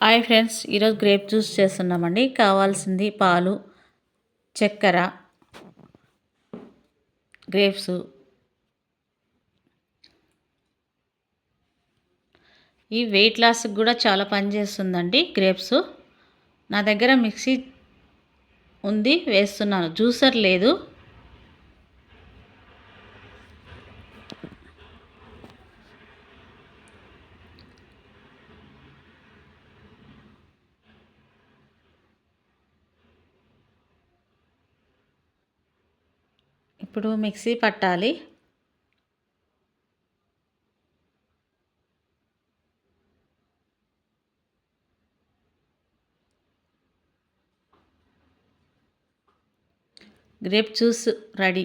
Hi friends ఈరోజు grape juice చేస్తున్నామండి. కావాల్సింది పాలు చక్కెర గ్రేప్స్. ఈ వెయిట్ లాస్కి కూడా చాలా పనిచేస్తుందండి గ్రేప్స్. నా దగ్గర మిక్సీ ఉంది వేస్తున్నాను. జ్యూసర్ లేదు. ఇప్పుడు మిక్సీ పట్టాలి. Grape juice ready.